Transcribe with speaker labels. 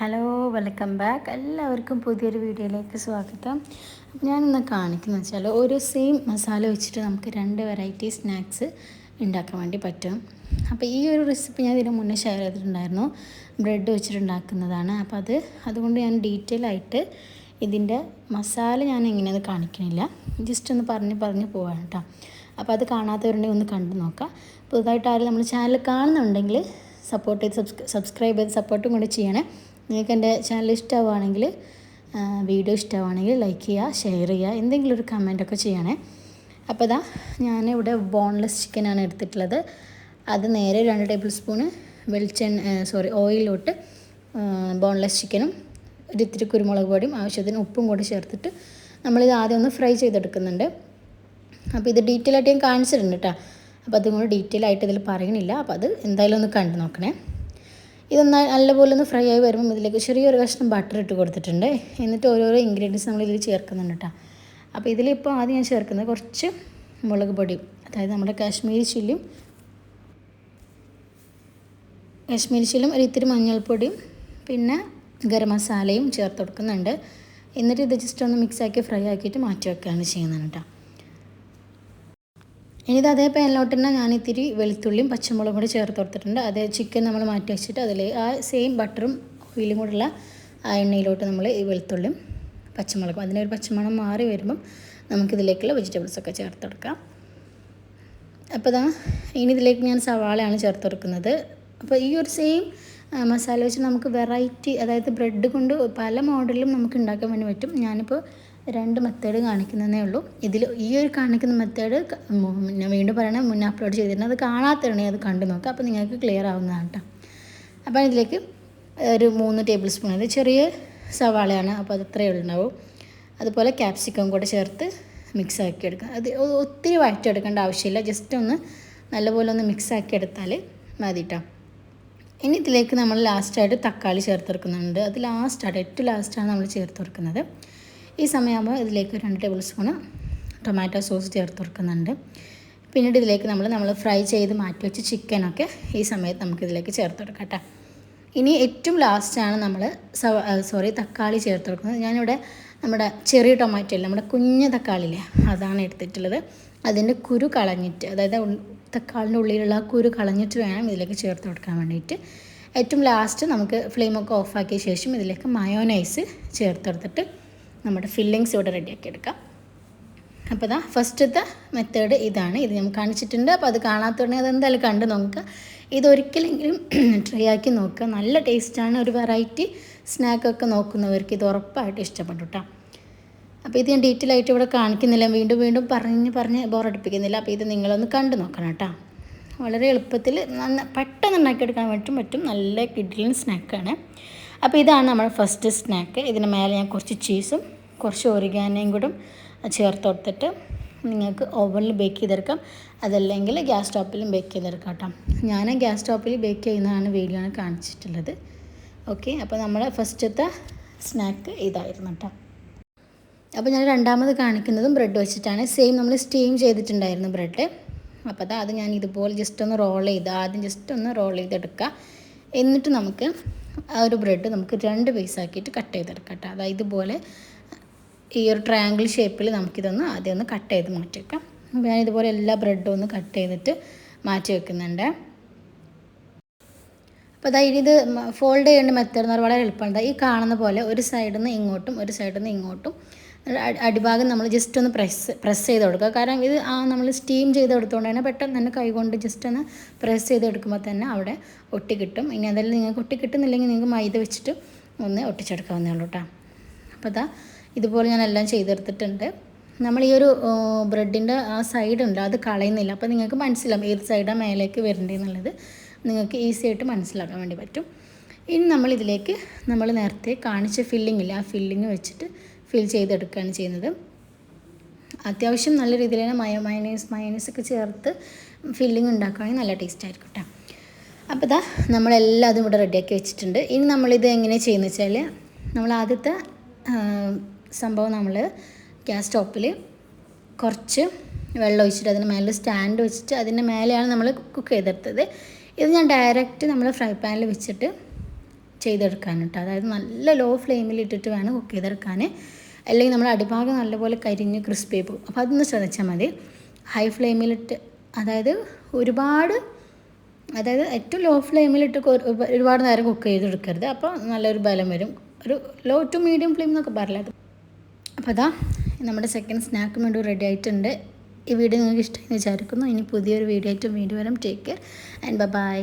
Speaker 1: Hello welcome back എല്ലാവർക്കും പുതിയൊരു വീഡിയോയിലേക്ക് സ്വാഗതം. ഞാൻ ഞാനിന്ന് കാണിക്കുന്നത് വെച്ചാൽ ഒരു സെയിം മസാല വെച്ചിട്ട് നമുക്ക് രണ്ട് വെറൈറ്റി സ്നാക്സ് ഉണ്ടാക്കാൻ വേണ്ടി പറ്റും. അപ്പോൾ ഈ ഒരു റെസിപ്പി ഞാൻ ഇതിന് മുന്നേ ഷെയർ ചെയ്തിട്ടുണ്ടായിരുന്നു. ബ്രെഡ് വെച്ചിട്ട് ഉണ്ടാക്കുന്നതാണ് അത് അതുകൊണ്ട് ഞാൻ ഡീറ്റെയിൽ ആയിട്ട് ഇതിന്റെ മസാല ഞാൻ എങ്ങനെയത് കാണിക്കണില്ല. ജസ്റ്റ് ഒന്ന് പറഞ്ഞ് പറഞ്ഞ് പോവാണ് കേട്ടോ അപ്പോൾ അത് കാണാത്തവരുണ്ടെങ്കിൽ ഒന്ന് കണ്ടു നോക്കാം. പുതുതായിട്ട് ആരും നമ്മൾ ചാനൽ കാണുന്നുണ്ടെങ്കിൽ സപ്പോർട്ട് ചെയ്ത് സബ്സ്ക്രൈബ് ചെയ്ത് സപ്പോർട്ടും കൂടി ചെയ്യണേ. നിങ്ങൾക്ക് എന്റെ ചാനൽ ഇഷ്ടമാണെങ്കിൽ വീഡിയോ ഇഷ്ടമാണെങ്കിൽ ലൈക്ക് ചെയ്യുക ഷെയർ ചെയ്യുക എന്തെങ്കിലും ഒരു കമന്റൊക്കെ ചെയ്യണേ. അപ്പോൾ ഇതാ ഞാനിവിടെ ബോൺലെസ് ചിക്കനാണ് എടുത്തിട്ടുള്ളത്. അത് നേരെ രണ്ട് ടേബിൾ സ്പൂണ് വെളിച്ചെണ്ണ സോറി ഓയിലോട്ട് ബോൺലെസ് ചിക്കനും ഒരു ഇത്തിരി കുരുമുളക് പൊടിയും ആവശ്യത്തിന് ഉപ്പും കൂടി ചേർത്തിട്ട് നമ്മളിത് ആദ്യം ഒന്ന് ഫ്രൈ ചെയ്തെടുക്കുന്നുണ്ട്. അപ്പോൾ ഇത് ഡീറ്റെയിൽ ആയിട്ട് ഞാൻ കാണിച്ചിട്ടുണ്ട് കേട്ടോ അപ്പോൾ അതും കൂടി ഡീറ്റെയിൽ ആയിട്ട് ഇതിൽ പറയണില്ല. അപ്പോൾ അത് എന്തായാലും ഒന്ന് കണ്ടു നോക്കണേ. ഇതൊന്ന് നല്ലപോലെ ഒന്ന് ഫ്രൈ ആയി വരുമ്പോൾ ഇതിലേക്ക് ചെറിയൊരു കഷ്ണം ബട്ടർ ഇട്ട് കൊടുത്തിട്ടുണ്ട്. എന്നിട്ട് ഓരോരോ ഇൻഗ്രീഡിയൻസ് നമ്മൾ ഇതിൽ ചേർക്കുന്നുണ്ട് കേട്ടോ അപ്പോൾ ഇതിലിപ്പോൾ ആദ്യം ഞാൻ ചേർക്കുന്നത് കുറച്ച് മുളക് പൊടി അതായത് നമ്മുടെ കാശ്മീരി ചില്ലും കാശ്മീരി ചില്ലും ഒരു ഇത്തിരി മഞ്ഞൾപ്പൊടിയും പിന്നെ ഗരം മസാലയും ചേർത്ത് കൊടുക്കുന്നുണ്ട്. എന്നിട്ട് ഇത് ജസ്റ്റ് ഒന്ന് മിക്സാക്കി ഫ്രൈ ആക്കിയിട്ട് മാറ്റി വെക്കുകയാണ് ചെയ്യുന്നത് കേട്ടോ ഇനി ഇത് അതേ പാനിലോട്ട് തന്നെ ഞാൻ ഇത്തിരി വെളുത്തുള്ളിയും പച്ചമുളകും കൂടി ചേർത്ത് കൊടുത്തിട്ടുണ്ട്. അതേ ചിക്കൻ നമ്മൾ മാറ്റി വെച്ചിട്ട് അതിൽ ആ സെയിം ബട്ടറും ഓയിലും കൂടെയുള്ള ആ എണ്ണയിലോട്ട് നമ്മൾ ഈ വെളുത്തുള്ളിയും പച്ചമുളകും അതിനൊരു പച്ചമണം മാറി വരുമ്പം നമുക്കിതിലേക്കുള്ള വെജിറ്റബിൾസൊക്കെ ചേർത്ത് കൊടുക്കാം. അപ്പോൾ ഇതാ ഇനി ഇതിലേക്ക് ഞാൻ സവാളയാണ് ചേർത്ത് കൊടുക്കുന്നത്. അപ്പോൾ ഈ ഒരു സെയിം മസാല വെച്ച് നമുക്ക് വെറൈറ്റി അതായത് ബ്രെഡ് കൊണ്ട് പല മോഡലിലും നമുക്ക് ഉണ്ടാക്കാൻ വേണ്ടി പറ്റും. ഞാനിപ്പോൾ രണ്ട് മെത്തേഡ് കാണിക്കുന്നതേ ഉള്ളൂ. ഇതിൽ ഈ ഒരു കാണിക്കുന്ന മെത്തേഡ് ഞാൻ വീണ്ടും പറയണേ മുന്നേ അപ്ലോഡ് ചെയ്തിട്ടുണ്ട് അത് കാണാത്തതാണെങ്കിൽ അത് കണ്ടു നോക്കാം. അപ്പോൾ നിങ്ങൾക്ക് ക്ലിയർ ആവുന്നതാണ് കേട്ടോ അപ്പോൾ ഇതിലേക്ക് ഒരു മൂന്ന് ടേബിൾ സ്പൂൺ അത് ചെറിയ സവാളയാണ്. അപ്പോൾ അത് ഇത്രയേ ഉണ്ടാവും. അതുപോലെ ക്യാപ്സിക്കം കൂടെ ചേർത്ത് മിക്സ് ആക്കി എടുക്കുക അത് ഒത്തിരി വഴറ്റെടുക്കേണ്ട ആവശ്യമില്ല. ജസ്റ്റ് ഒന്ന് നല്ലപോലെ ഒന്ന് മിക്സ് ആക്കി എടുത്താൽ മതി കേട്ടോ ഇനി ഇതിലേക്ക് നമ്മൾ ലാസ്റ്റായിട്ട് തക്കാളി ചേർത്ത് വെക്കുന്നുണ്ട് അത് ലാസ്റ്റായിട്ട് ഏറ്റവും ലാസ്റ്റാണ് നമ്മൾ ചേർത്ത് കൊടുക്കുന്നത്. ഈ സമയമാകുമ്പോൾ ഇതിലേക്ക് രണ്ട് ടേബിൾ സ്പൂണ് ടൊമാറ്റോ സോസ് ചേർത്ത് കൊടുക്കുന്നുണ്ട്. പിന്നീട് ഇതിലേക്ക് നമ്മൾ നമ്മൾ ഫ്രൈ ചെയ്ത് മാറ്റി വെച്ച് ചിക്കനൊക്കെ ഈ സമയത്ത് നമുക്കിതിലേക്ക് ചേർത്ത് കൊടുക്കാം കേട്ടോ. ഇനി ഏറ്റവും ലാസ്റ്റാണ് നമ്മൾ സോറി തക്കാളി ചേർത്ത് കൊടുക്കുന്നത്. ഞാനിവിടെ നമ്മുടെ ചെറിയ ടൊമാറ്റോ അല്ല നമ്മുടെ കുഞ്ഞ് തക്കാളിയില്ലേ അതാണ് എടുത്തിട്ടുള്ളത്. അതിന്റെ കുരു കളഞ്ഞിട്ട് അതായത് തക്കാളിന്റെ ഉള്ളിലുള്ള കുരു കളഞ്ഞിട്ട് വേണം ഇതിലേക്ക് ചേർത്ത് കൊടുക്കാൻ വേണ്ടിയിട്ട്. ഏറ്റവും ലാസ്റ്റ് നമുക്ക് ഫ്ലെയിമൊക്കെ ഓഫാക്കിയ ശേഷം ഇതിലേക്ക് മയോനൈസ് ചേർത്ത് കൊടുത്തിട്ട് നമ്മുടെ ഫില്ലിങ്സ് ഇവിടെ റെഡിയാക്കി എടുക്കാം. അപ്പോൾ ഇതാ ഫസ്റ്റത്തെ മെത്തേഡ് ഇതാണ്. ഇത് ഞാൻ കാണിച്ചിട്ടുണ്ട്. അപ്പോൾ അത് കാണാത്തതുണ്ടെങ്കിൽ അതെന്തായാലും കണ്ട് നോക്കുക. ഇതൊരിക്കലെങ്കിലും ട്രൈ ആക്കി നോക്കുക. നല്ല ടേസ്റ്റാണ് ഒരു വെറൈറ്റി സ്നാക്കൊക്കെ നോക്കുന്നവർക്ക് ഇത് ഉറപ്പായിട്ട് ഇഷ്ടപ്പെട്ടു കേട്ടോ അപ്പോൾ ഇത് ഞാൻ ഡീറ്റെയിൽ ആയിട്ട് ഇവിടെ കാണിക്കുന്നില്ല. വീണ്ടും വീണ്ടും പറഞ്ഞ് പറഞ്ഞ് ബോറടിപ്പിക്കുന്നില്ല. അപ്പോൾ ഇത് നിങ്ങളൊന്ന് കണ്ടു നോക്കണം കേട്ടോ വളരെ എളുപ്പത്തിൽ നന്ന പെട്ടെന്ന് ഉണ്ടാക്കിയെടുക്കാൻ പറ്റും പറ്റും. നല്ല കിഡിലിൻ സ്നാക്കാണ് അപ്പോൾ ഇതാണ് നമ്മുടെ ഫസ്റ്റ് സ്നാക്ക് ഇതിന് മേലെ ഞാൻ കുറച്ച് ചീസും കുറച്ച് ഒറിഗാനയും കൂടെ ചേർത്ത് കൊടുത്തിട്ട് നിങ്ങൾക്ക് ഓവനിൽ ബേക്ക് ചെയ്തെടുക്കാം. അതല്ലെങ്കിൽ ഗ്യാസ് സ്റ്റോപ്പിലും ബേക്ക് ചെയ്തെടുക്കാം കേട്ടോ. ഞാൻ ഗ്യാസ് സ്റ്റോപ്പിൽ ബേക്ക് ചെയ്യുന്നതാണ് വീഡിയോ ആണ് കാണിച്ചിട്ടുള്ളത്. ഓക്കെ അപ്പോൾ നമ്മുടെ ഫസ്റ്റത്തെ സ്നാക്ക് ഇതായിരുന്നു കേട്ടോ. അപ്പോൾ ഞാൻ രണ്ടാമത് കാണിക്കുന്നതും ബ്രെഡ് വെച്ചിട്ടാണ്. സെയിം നമ്മൾ സ്റ്റീം ചെയ്തിട്ടുണ്ടായിരുന്നു ബ്രെഡ് അപ്പോൾ അതാ അത് ഞാൻ ഇതുപോലെ ജസ്റ്റ് ഒന്ന് റോൾ ചെയ്ത് ആദ്യം ജസ്റ്റ് ഒന്ന് റോൾ ചെയ്തെടുക്കുക എന്നിട്ട് നമുക്ക് ആ ഒരു ബ്രെഡ് നമുക്ക് രണ്ട് പീസാക്കിയിട്ട് കട്ട് ചെയ്തെടുക്കാം കേട്ടോ അതായത് ഇതുപോലെ ഈ ഒരു ട്രയാങ്കിൾ ഷേപ്പിൽ നമുക്കിതൊന്ന് ആദ്യം ഒന്ന് കട്ട് ചെയ്ത് മാറ്റി വെക്കാം അപ്പോൾ ഞാൻ ഇതുപോലെ എല്ലാ ബ്രെഡും ഒന്ന് കട്ട് ചെയ്തിട്ട് മാറ്റി വെക്കുന്നുണ്ട്. അപ്പോൾ അതായത് ഇത് ഫോൾഡ് ചെയ്യേണ്ട മെത്തേഡ് എന്ന് പറഞ്ഞാൽ വളരെ എളുപ്പമുണ്ട് ഈ കാണുന്ന പോലെ ഒരു സൈഡിൽ നിന്ന് ഇങ്ങോട്ടും ഒരു സൈഡിൽ നിന്ന് ഇങ്ങോട്ടും അടിഭാഗം നമ്മൾ ജസ്റ്റ് ഒന്ന് പ്രസ് പ്രസ് ചെയ്ത് കൊടുക്കുക. കാരണം ഇത് ആ നമ്മൾ സ്റ്റീം ചെയ്ത് കൊടുത്തുകൊണ്ട് തന്നെ പെട്ടെന്ന് തന്നെ കൈകൊണ്ട് ജസ്റ്റ് ഒന്ന് പ്രസ് ചെയ്ത് എടുക്കുമ്പോൾ തന്നെ അവിടെ ഒട്ടി കിട്ടും. ഇനി അതെല്ലാം നിങ്ങൾക്ക് ഒട്ടി കിട്ടുന്നില്ലെങ്കിൽ നിങ്ങൾക്ക് മൈദ വെച്ചിട്ട് ഒന്ന് ഒട്ടിച്ചെടുക്കാവുന്നേ ഉള്ളൂ കേട്ടോ അപ്പോൾ അതാ ഇതുപോലെ ഞാൻ എല്ലാം ചെയ്തെടുത്തിട്ടുണ്ട്. നമ്മൾ ഈ ഒരു ബ്രെഡിന്റെ ആ സൈഡ് ഉണ്ട് അത് കളയുന്നില്ല. അപ്പോൾ നിങ്ങൾക്ക് മനസ്സിലാവും ഏത് സൈഡാണ് മേലേക്ക് വരേണ്ടതെന്നുള്ളത് നിങ്ങൾക്ക് ഈസി ആയിട്ട് മനസ്സിലാക്കാൻ വേണ്ടി പറ്റും. ഇനി നമ്മൾ ഇതിലേക്ക് നമ്മൾ നേരത്തെ കാണിച്ച ഫില്ലിംഗ് ഇല്ല ആ ഫില്ലിങ് വെച്ചിട്ട് ഫിൽ ചെയ്തെടുക്കുകയാണ് ചെയ്യുന്നത്. അത്യാവശ്യം നല്ല രീതിയിൽ തന്നെ മയോ മയനൈസ് മയനൈസ് ഒക്കെ ചേർത്ത് ഫില്ലിംഗ് ഉണ്ടാക്കുകയാണെങ്കിൽ നല്ല ടേസ്റ്റ് ആയിരിക്കും കേട്ടോ അപ്പോൾ ഇതാ നമ്മളെല്ലാം അതും ഇവിടെ റെഡിയാക്കി വെച്ചിട്ടുണ്ട്. ഇനി നമ്മളിത് എങ്ങനെ ചെയ്യുന്നത് വെച്ചാൽ നമ്മൾ ആദ്യത്തെ സംഭവം നമ്മൾ ഗ്യാസ് സ്റ്റോപ്പിൽ കുറച്ച് വെള്ളം ഒഴിച്ചിട്ട് അതിന് മേലെ സ്റ്റാൻഡ് വെച്ചിട്ട് അതിന്റെ മേലെയാണ് നമ്മൾ കുക്ക് ചെയ്തെടുത്തത്. ഇത് ഞാൻ ഡയറക്റ്റ് നമ്മൾ ഫ്രൈ പാനിൽ വെച്ചിട്ട് ചെയ്തെടുക്കാൻ കേട്ടോ. അതായത് നല്ല ലോ ഫ്ലെയിമിൽ ഇട്ടിട്ട് വേണം കുക്ക് ചെയ്തെടുക്കാൻ. അല്ലെങ്കിൽ നമ്മുടെ അടിഭാഗം നല്ലപോലെ കരിഞ്ഞ് ക്രിസ്പി പോകും. അപ്പോൾ അതൊന്ന് ശ്രദ്ധിച്ചാൽ മതി. ഹൈ ഫ്ലെയിമിലിട്ട് അതായത് ഒരുപാട് അതായത് ഏറ്റവും ലോ ഫ്ലെയിമിലിട്ട് ഒരുപാട് നേരം കുക്ക് ചെയ്തെടുക്കരുത്. അപ്പോൾ നല്ലൊരു ബലം വരും. ഒരു ലോ ടു മീഡിയം ഫ്ലെയിം എന്നൊക്കെ പറയില്ല അപ്പോൾ അതാ നമ്മുടെ സെക്കൻഡ് സ്നാക്ക് വേണ്ടി റെഡി ആയിട്ടുണ്ട്. ഈ വീഡിയോ നിങ്ങൾക്ക് ഇഷ്ടമായി വിചാരിക്കുന്നു. ഇനി പുതിയൊരു വീഡിയോ ആയിട്ട് വീണ്ടും വരാം. Take care and by